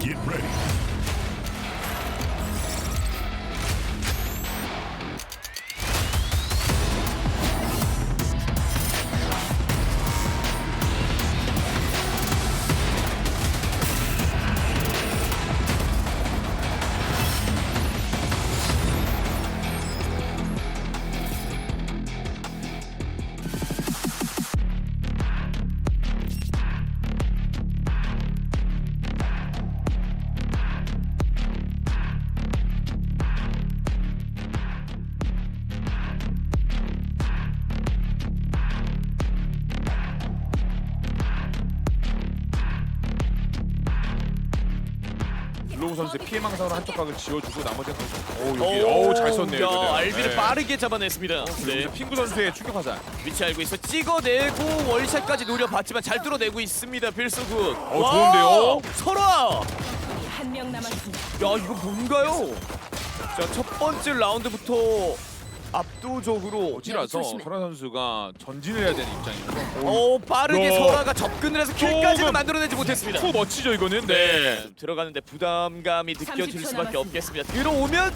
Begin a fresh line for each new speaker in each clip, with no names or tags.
Get ready.
선수의 피해망상으로 한쪽 각을 지워주고 나머지는 오 여기 어우 잘 썼네요.
야. 알비를
네.
빠르게 잡아냈습니다.
그리고
네.
핑구 선수의 충격 화살.
위치 알고 있어. 찍어내고 월샷까지 노려봤지만 잘 뚫어내고 있습니다. 필수굿.
어, 좋은데요?
설아.
한 명 남았습니다.
야 이거 뭔가요? 자 첫 번째 라운드부터 압도적으로
어찌라서
조심해.
설아 선수가 전진을 해야 되는 입장이어서
어 빠르게
야.
설아가 접근을 해서 킬까지는
조금
만들어내지 못했습니다.
투 멋지죠 이거는.
네. 좀 들어가는데 부담감이 느껴질
30초
수밖에
남았습니다.
없겠습니다. 들어오면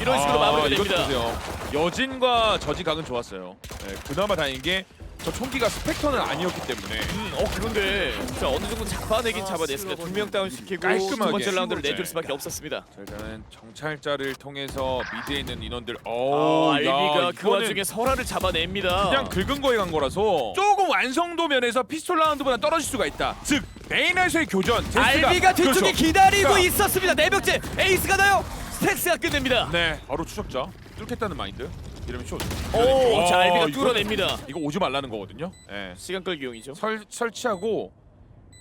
이런 식으로
아,
마무리가
이것도
됩니다.
보세요. 여진과 저지 각은 좋았어요. 네, 그나마 다행인 게 저 총기가 스펙터는 아니었기 때문에
음, 어 그런데 자 어느 정도 잡아내긴 잡아냈습니다. 두 명 다운 시키고
깔끔하게.
두 번째 라운드를
네.
내줄 수밖에 없었습니다.
자, 일단은 정찰자를 통해서 미드에 있는 인원들
아,
어우 야,
알비가 그 와중에 설아를 잡아냅니다.
그냥 긁은 거에 간 거라서 조금 완성도 면에서 피스톨 라운드보다 떨어질 수가 있다. 즉 메인에서의 교전 제스가
알비가 뒤쪽에
그렇죠.
기다리고
자,
있었습니다. 네 명째 에이스가 나요. 스택스가 끝냅니다.
네 바로 추적자 뚫겠다는 마인드 이러면 슛.
오, 자 알비가
아,
뚫어냅니다.
이거 오지 말라는 거거든요. 예.
시간 끌기용이죠.
설 설치하고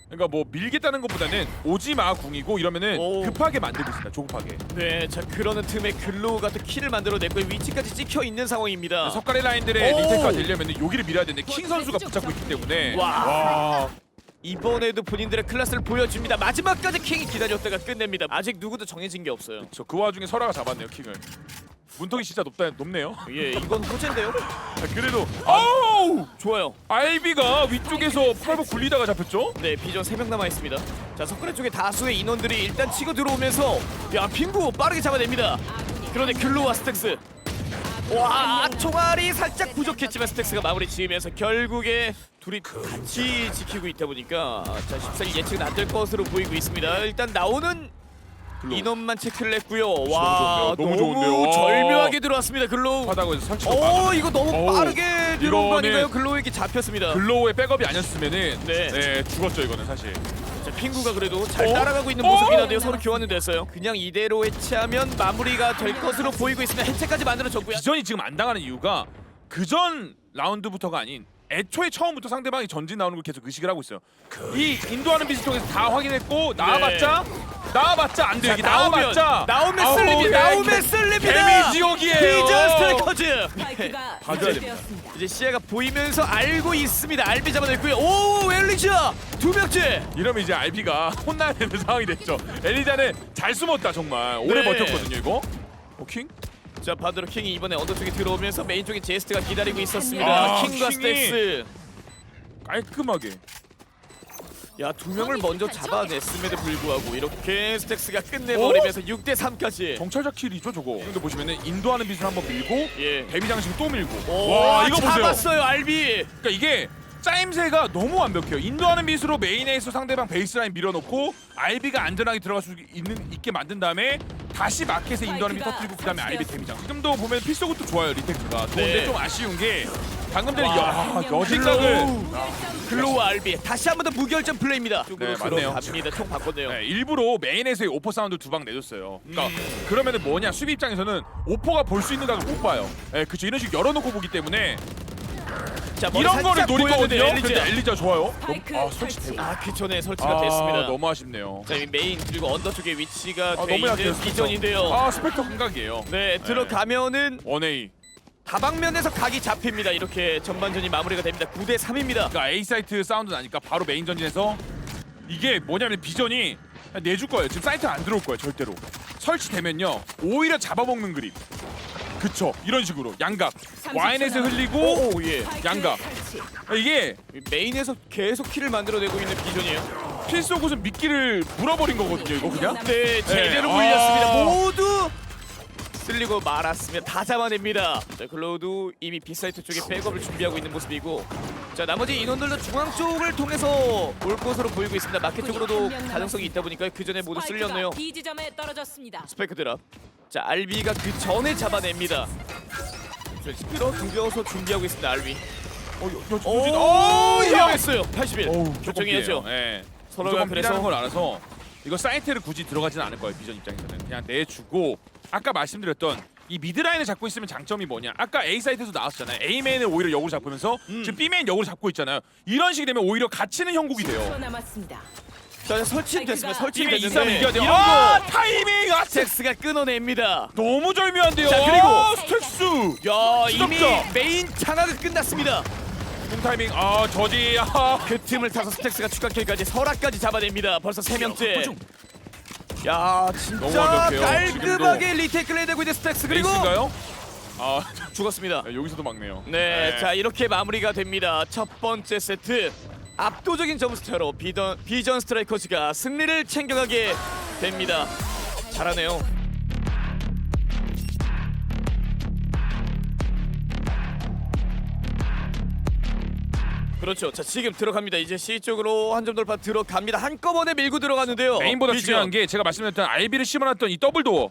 그러니까 뭐 밀겠다는 것보다는 오지 마 궁이고 이러면은
오.
급하게 만들고 있습니다. 조급하게.
네, 자 그러는 틈에 글로우가 또 킬을 만들어냈고 위치까지 찍혀 있는 상황입니다.
석가래 라인들의
오.
리테크가 되려면 여기를 밀어야 되는데 킹 선수가 붙잡고 있기 때문에
와.
와.
이번에도 본인들의 클래스를 보여줍니다. 마지막까지 킹이 기다렸다가 끝냅니다. 아직 누구도 정해진 게 없어요.
저그 와중에 설아가 잡았네요 킹을. 문턱이 진짜 높다 높네요.
예, 이건 호재인데요.
자, 그래도 어우
좋아요.
알비가 위쪽에서 팔복 굴리다가 잡혔죠?
네, 비전 3명 남아 있습니다. 자, 석가래 쪽에 다수의 인원들이 일단 치고 들어오면서 야, 핑구 빠르게 잡아냅니다. 그런데 글로와 스택스. 와, 총알이 살짝 부족했지만 스택스가 마무리 지으면서 결국에 둘이 같이 지키고 있다 보니까 자, 14일 예측은 안 될 것으로 보이고 있습니다. 일단 나오는. 인원만 체크를 했고요. 와,
좋은데요? 너무 좋은데요? 와.
절묘하게 들어왔습니다. 글로우.
해서 설치가
오, 이거 너무
어우,
빠르게 들어온 거
이거는
아닌가요? 글로우에게 잡혔습니다.
글로우의 백업이 아니었으면은
네.
네. 죽었죠 이거는 사실.
자, 핑구가 그래도 잘
어?
따라가고 있는
어?
모습이라는데요. 서로 교환은 됐어요. 그냥 이대로 해체하면 마무리가 될 것으로 보이고 있습니다. 해체까지 만들어졌고요.
비전이 지금 안 당하는 이유가 그전 라운드부터가 아닌 애초에 처음부터 상대방이 전진 나오는 걸 계속 의식을 하고 있어요. 이 인도하는 비스 통해서 다 확인했고 나와봤자 나와봤자 안 돼요.
자, 나오면
나와봤자
나오면
아우,
쓸립니다.
예,
나오면
개-
쓸립니다.
개미 지옥이에요.
비전 스트라이커즈.
스파이크가
봐줘야
설치되었습니다.
이제 시야가 보이면서 알고 있습니다. 알비 잡아냈고요. 오 엘리자 두 명째.
이러면 이제 알비가 혼나야 되는 상황이 됐죠. 엘리자는 잘 숨었다 정말 오래
네.
버텼거든요 이거. 오킹?
자 반대로 킹이 이번에 언더 쪽에 들어오면서 메인 쪽에 제스트가 기다리고 있었습니다.
아,
킹과
킹이.
스택스.
깔끔하게.
야 두 명을 먼저 잡아냈음에도 불구하고 이렇게 스택스가 끝내버리면서 6대 3까지.
정찰자 킬이죠 저거. 근데 보시면은 인도하는 비스를 한번 밀고
예.
데미 장식을 또 밀고.
오,
와 이거 보세요.
잡았어요 알비.
그러니까 이게 짜임새가 너무 완벽해요. 인도하는 미스로 메인에서 상대방 베이스라인 밀어놓고 알비가 안전하게 들어갈 수 있는 있게 만든 다음에 다시 마켓에 인도하는 미 터뜨리고 그 다음에 알비 데미장. 지금도 보면 필소그도 좋아요 리테크가. 좋은데
네.
좀 아쉬운 게 방금 전에
와,
야 여진각을
글로우와 알비 다시 한 번 더 무결점 플레이입니다.
네, 맞네요.
갑니다. 총 바꿨네요.
네, 일부러 메인에서의 오퍼 사운드 두 방 내줬어요. 그러니까 그러면은 뭐냐 수비 입장에서는 오퍼가 볼 수 있는 각을 못 봐요. 네, 그쵸 이런 식 열어놓고 보기 때문에
자, 머리
이런 거를
살짝
거거든요.
엘리자.
근데 엘리자 좋아요.
스파이크
너무- 아 설치
설치.
대박.
아, 그 전에 설치가
아
됐습니다.
너무 아쉽네요.
자, 이 메인 그리고 언더 쪽에 위치가
아,
돼
너무 약해요.
있는 비전인데요.
아 스펙터 감각이에요.
네, 들어가면은
원A.
다방면에서 각이 잡힙니다. 이렇게 전반전이 마무리가 됩니다. 9대 3입니다.
그러니까 A 사이트 사운드 나니까 바로 메인 전진해서 이게 뭐냐면 비전이 내줄 거예요. 지금 사이트 안 들어올 거예요 절대로. 설치되면요 오히려 잡아먹는 그림. 그쵸 이런 식으로 양각 와인에서 흘리고
오, 예.
양각. 이게
메인에서 계속 킬을 만들어내고 있는 비전이에요.
필수 곳은 미끼를 물어버린 거거든요. 이거 그냥.
네, 제대로
네.
물렸습니다.
아.
모두 쓸리고 말았으면 다 잡아냅니다. 자, 클로우도 이미 B사이트 쪽에 백업을 준비하고 있는 모습이고 자, 나머지 인원들도 중앙 쪽을 통해서 올 것으로 보이고 있습니다. 마켓 쪽으로도 가능성이 있다 보니까 그 전에 모두 쓸렸네요.
B 지점에 떨어졌습니다.
스파이크 드랍. 자, 알비가 그 전에 잡아냅니다. 자, 두겨서 준비하고 있습니다. 알비.
어, 여, 여,
오,
오, 야.
이용했어요. 81.
어우,
결정해야죠.
예.
서로가
서로가
그래서-
걸 알아서 이거 사이트를 굳이 들어가지는 않을 거예요. 비전 입장에서는 그냥 내주고 아까 말씀드렸던 이 미드라인을 잡고 있으면 장점이 뭐냐? 아까 A 사이트에서 나왔잖아요. A 맨을 오히려 역으로 잡으면서
음.
지금 B 맨 역으로 잡고 있잖아요. 이런 식이 되면 오히려 갇히는 형국이
10초
돼요.
남았습니다.
자, 설치는 됐습니다. 설치는
팀에
됐는데
2, 3 이겨야 돼요.
이런
아,
거
타이밍 아,
잭스가 끊어냅니다.
너무 절묘한데요.
자, 그리고
아, 스택스.
야, 이미. 메인 장악은 끝났습니다.
공 타이밍. 아, 저지. 아.
그 틈을 타서 스택스가 추가 킬까지 설악까지 잡아냅니다. 벌써 세 명째. 야,
너무
진짜
완벽해요.
깔끔하게 리테이크를 해내고 있는 스택스 그리고
에이스인가요? 아,
죽었습니다.
여기서도 막네요.
네, 자 이렇게 마무리가 됩니다. 첫 번째 세트 압도적인 점수차로 비전, 비전 스트라이커즈가 승리를 챙겨가게 됩니다. 잘하네요. 그렇죠. 자 지금 들어갑니다. 이제 C 쪽으로 한 점 돌파 들어갑니다. 한꺼번에 밀고 들어가는데요.
메인보다
비전.
중요한 게 제가 말씀드렸던 알비를 심어놨던 이 더블 도어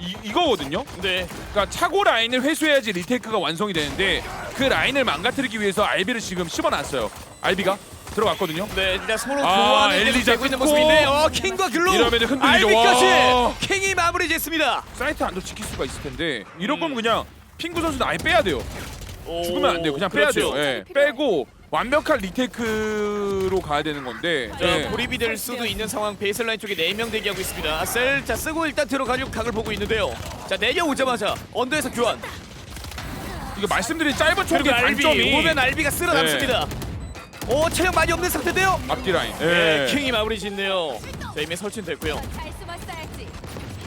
이, 이거거든요.
네,
그러니까 차고 라인을 회수해야지 리테이크가 완성이 되는데 그 라인을 망가뜨리기 위해서 알비를 지금 심어놨어요. 알비가 들어갔거든요.
네, 일단 서로
아,
좋아하는 게
엘리자
되고 있는
끊고.
모습인데, 어 킹과 글로
이러면 흔들리죠.
알비까지
와.
킹이 마무리 짓습니다.
사이트 안도 지킬 수가 있을 텐데 이럴
음.
거면 그냥 핑구 선수는 아예 빼야 돼요. 죽으면 안 돼요. 그냥 빼야
그렇죠.
돼요. 예. 빼고 완벽한 리테이크로 가야 되는 건데.
자,
예.
고립이 될 수도 있는 상황 베이스라인 쪽에 4명 대기하고 있습니다. 아셀 자 쓰고 일단 들어가려고 각을 보고 있는데요. 자 내려오자마자 언더에서 교환.
이거 말씀드린 짧은
그리고
총의
알비
단점이
오면 알비가 쓸어
네.
남습니다. 오 체력 많이 없는 상태인데요.
앞뒤 라인.
네,
예.
킹이 마무리 짓네요. 자 이미 설치는 됐고요.
잘 숨었어야지.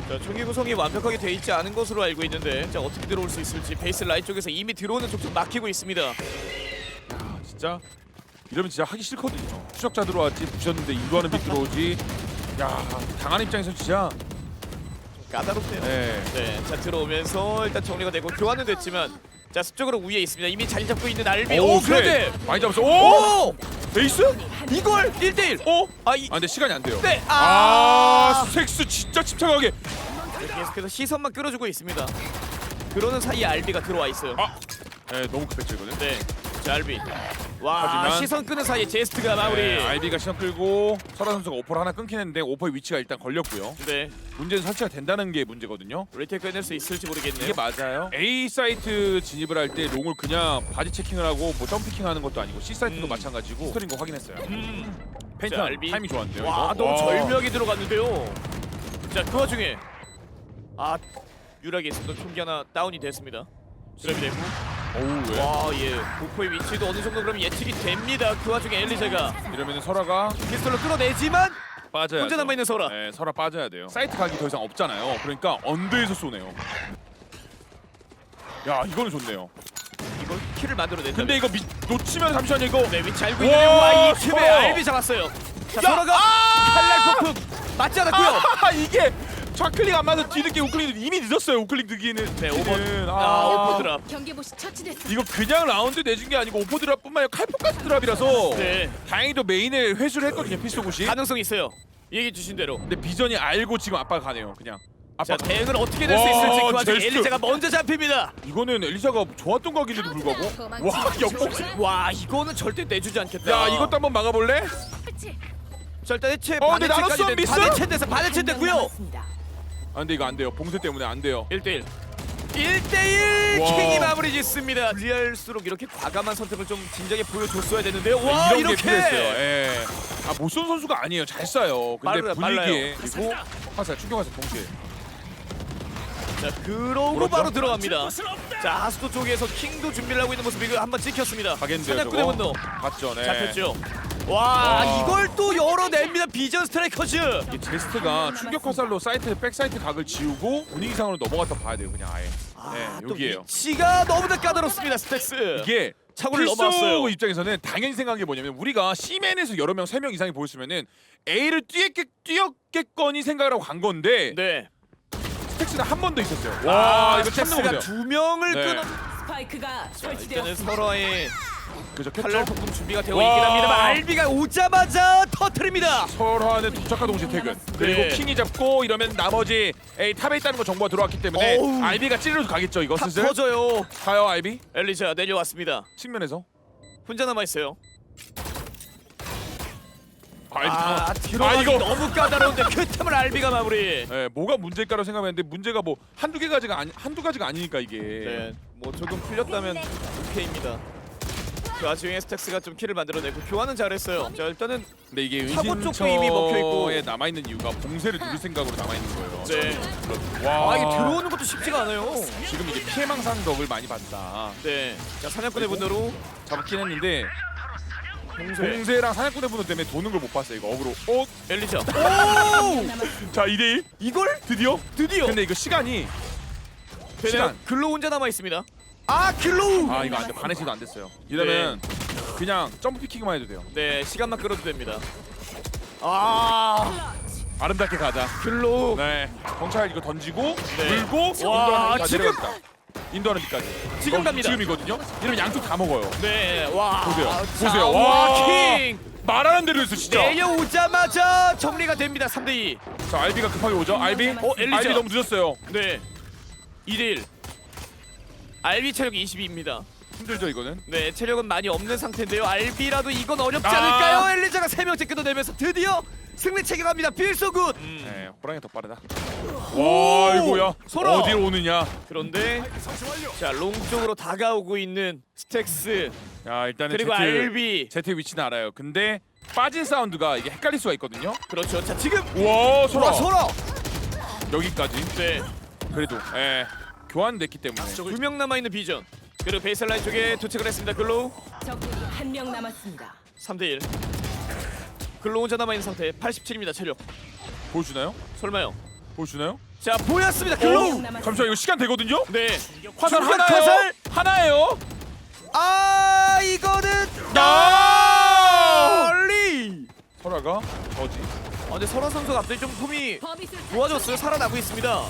자 총기 구성이 완벽하게 돼 있지 않은 것으로 알고 있는데 자 어떻게 들어올 수 있을지 베이스 라인 쪽에서 이미 들어오는 쪽 좀 막히고 있습니다.
아, 진짜 이러면 진짜 하기 싫거든요. 추적자 들어왔지 부셨는데 인도하는 빛 들어오지. 야 당한 입장에서 진짜.
까다롭네요.
예.
네, 자 들어오면서 일단 정리가 되고 교환은 됐지만 자 수적으로 위에 있습니다. 이미 자리 잡고 있는 알비. 오, 그런데
많이 잡았어. 오!
오
베이스?
이걸 1대1.
어?
아, 이,
아 근데 시간이 안 돼요.
네.
아,
아.
섹스 진짜 침착하게.
계속해서 시선만 끌어주고 있습니다. 그러는 사이에 알비가 들어와 있어요.
아, 네 너무 급했죠 이거는.
네. 자, 알비. 와,
하지만-
시선 끄는 사이에 제스트가 마무리.
네, 아이비가 시간 끌고 설아 선수가 오퍼를 하나 끊긴 했는데 오퍼의 위치가 일단 걸렸고요.
네.
문제는 설치가 된다는 게 문제거든요.
리테이크 해낼 수 있을지 모르겠네요.
이게 맞아요. A 사이트 진입을 할 때 롱을 그냥 바디 체킹을 하고 뭐 점피킹 하는 것도 아니고 C 사이트도
음.
마찬가지고 스토린 거 확인했어요.
음.
펜트
자, 알비.
타이밍 좋았는데요.
와,
이거?
너무
와.
절묘하게 들어갔는데요. 자, 그 와중에 아, 유락에 있었던 총기 하나 다운이 됐습니다. 드랍이 되고.
어우 왜?
와, 예. 목포의 위치도 어느 정도 그럼 예측이 됩니다. 그 와중에 엘리제가
이러면 설아가
피스톨로 끌어내지만
빠져야
혼자 남아있는 설아.
네, 설아 빠져야 돼요. 사이트 각이 더 이상 없잖아요. 그러니까 언더에서 쏘네요. 야 이거는 좋네요.
이걸 킬을 만들어낸다.
근데 이거 미, 놓치면 잠시만요 이거.
네, 위치 알고
와,
있는데 와, 이 틈에
서로.
알비 잡았어요. 자,
야,
서로가
아!
칼날 폭풍 맞지 않았고요.
아 이게 좌클릭 안 맞아 뒤늦게 우클릭 이미 늦었어요 우클릭 늦기는.
네, 오버.
뒤는.
아, 오퍼 드랍.
경계 보시 처치됐어.
이거 그냥 라운드 내준 게 아니고 오퍼 드랍뿐만 아니라 칼폭가스 드랍이라서
네.
다행히도 메인을 회수를 했거든요 피스고시.
가능성 있어요. 얘기해 주신 대로.
근데 비전이 알고 지금 압박 가네요 그냥.
자,
압박.
대응을 어떻게 낼수
와,
있을지 그 와중에
제스트.
엘리제가 먼저 잡힙니다.
이거는 엘리사가 좋았던 각인데도 불구하고 와 역복.
와, 이거는 절대 내주지 않겠다.
야 이것도 한번 막아볼래?
그렇지.
자, 일단 해체
어, 근데 나눴어,
된
미스?
반해체 돼서 반해체 됐고요.
남았습니다.
아 근데 이거 안 돼요. 봉쇄 때문에 안 돼요.
1대1 1대1
와.
킹이 마무리 짓습니다. 불리할수록 이렇게 과감한 선택을 좀 진작에 보여줬어야 되는데요. 와
이런
이렇게!
게 필요했어요. 예. 아못 쏜 선수가 아니에요. 잘 쏴요. 근데
빨라요,
분위기에.
빨라요.
그리고 화살 충격화살 동시에
자 그러고
그렇죠.
바로 들어갑니다. 자 하수도 쪽에서 킹도 준비를 하고 있는 모습이 한번 찍혔습니다.
가겠는데요
사냥꾼의
저거
분노.
봤죠. 네.
잡혔죠 와,
와.
이걸 또 열어냅니다 비전 스트라이커즈
이 제스트가 충격 화살로 사이트 백 사이트 각을 지우고 분위기상으로 넘어갔다 봐야 돼요 그냥 아예
아,
네
또
여기에요
위치가 너무나 까다롭습니다 스택스
이게
차고를
필수
넘어왔어요.
입장에서는 당연히 생각한 게 뭐냐면 우리가 C맨에서 여러 명, 세 명 이상이 보였으면은 A를 뛰었겠, 뛰었겠거니 생각을 하고 간 건데
네.
스택스는 한번더 있었어요. 와 이거 참
스택스가. 두 명을
네.
끊어.
스파이크가 설치되었습니다.
서로의
그죠
칼날. 폭풍 준비가 되어
와.
있긴 합니다만 알비가 오자마자 터트립니다.
설화는 도착과 동시에 퇴근. 그리고
네.
킹이 잡고 이러면 나머지 A 탑에 있다는 거 정보가 들어왔기 때문에
어우.
알비가 찌르러 가겠죠 이거
탑
슬슬.
터져요.
가요 알비
엘리자 내려왔습니다.
측면에서.
혼자 남아 있어요.
알비
아,
아,
들어가기
이거
너무 까다로운데 그 틈을 알비가 마무리.
예, 뭐가 문제일까라고 생각했는데 문제가 뭐 한두 개 가지가 아니 한두 가지가 아니니까 이게.
네, 뭐 조금 풀렸다면 오케이입니다. 그 와중에 스택스가 좀 키를 만들어내고 교환은 잘했어요. 자 일단은
근데 이게
차고 쪽도 이미 먹혀있고.
은신처에 남아 있는 이유가 봉쇄를 누릴 생각으로 남아 있는 거예요.
네.
와
아 이게 들어오는 것도 쉽지가 않아요.
지금 이게 피해망상 덕을 많이 받다.
네, 자 사냥꾼의 분노로
잡긴 했는데
봉쇄.
봉쇄랑 사냥꾼의 분노 때문에 도는 걸 못 봤어요. 이거 어그로. 어?
엘리자. 오!
자 2대1
이걸
드디어?
드디어
근데 이거 시간이. 시간.
글로 혼자 남아 있습니다. 아 글로.
아 이거 안돼 반해치도 안 됐어요. 이러면 그냥 점프 피킹만 해도 돼요.
네, 시간만 끌어도 됩니다. 아
아름답게 가자.
글로.
네. 경찰 이거 던지고
네.
물고
와,
인도하는
지금!
인도하는 빛까지.
지금
어,
갑니다.
지금이거든요. 이러면 양쪽 다 먹어요.
네, 와.
보세요.
자,
보세요.
와,
와.
킹.
말하는 대로 했어 진짜.
내려오자마자 정리가 됩니다. 3대 2.
자 알비가 급하게 오죠. 알비.
어, 엘리자.
알비 너무 늦었어요.
네. 2대 1. 알비 체력 22입니다.
힘들죠 이거는.
네, 체력은 많이 없는 상태인데요. 알비라도 이건 어렵지
아.
않을까요? 엘리자가 3명째 끊어내면서 드디어 승리 체계갑니다. 필소굿.
네, 호랑이 더 빠르다. 와 이거야.
소라.
어디로 오느냐.
그런데 자, 롱 쪽으로 다가오고 있는 스택스
야 일단은
그리고
제트
알비.
제트 위치는 알아요. 근데 빠진 사운드가 이게 헷갈릴 수가 있거든요.
그렇죠. 자, 지금
와 소라
와, 소라.
여기까지.
네.
그래도 예 교환됐기 때문에.
두 명 남아 있는 비전. 그리고 베이스 라인 쪽에 도착을 했습니다. 글로우
적군이 한 명 남았습니다.
3대 1. 글로우 혼자 남아 있는 상태. 87입니다. 체력.
보여주나요?
설마요.
보여주나요?
자, 보였습니다.
오!
글로우.
잠시만 이거 시간 되거든요?
네.
화살
충격
하나예요.
화살!
하나예요.
아, 이거는
아!
멀리.
설아가 저지.
아, 근데 설아 선수가 갑자기 좀 폼이 좋아졌어요. 살아나고 있습니다.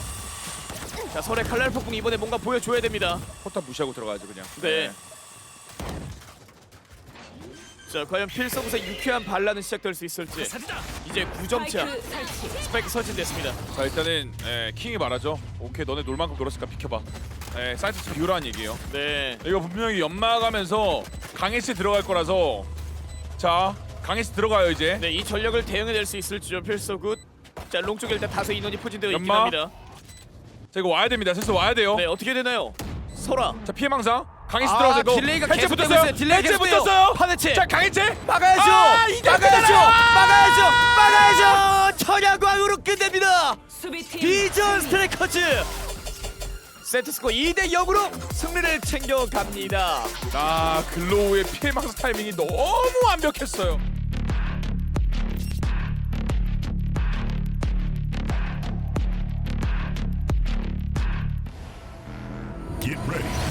자, 설의 칼날 폭풍 이번에 뭔가 보여줘야 됩니다.
포탑 무시하고 들어가야죠 그냥.
네. 자, 과연 필서굿의 유쾌한 반란은 시작될 수 있을지. 이제 9점 차.
스파이크 설치.
스파이크 설치됐습니다.
자 일단은 예, 킹이 말하죠. 오케이 너네 놀 만큼 놀았으니까 비켜봐. 예, 사이트 좀 비우라는 얘기예요.
네.
이거 분명히 연막하면서 강해시 들어갈 거라서 자 강해시 들어가요 이제.
네, 이 전력을 대응해낼 수 있을지요, 필서굿. 자, 롱 쪽에 일단 다수 인원이 포진되어 있긴
연마.
합니다.
자 이거 와야 됩니다. 슬슬 와야 돼요.
네, 어떻게 되나요? 설아.
자 피해 망상 강해시
아,
들어가서 이거
딜레이가
해체
계속 되고
붙었어요.
있어요. 딜레이
해체
계속 돼요.
붙었어요.
파네체.
자 강해체
막아야죠.
아, 이제
막아야죠. 막아야죠. 막아야죠. 천양광으로 끝냅니다.
수비팀
비전 스트라이커즈. 세트 스코어 2대 0으로 승리를 챙겨갑니다.
아 글로우의 피해 망상 타이밍이 너무 완벽했어요. Get ready.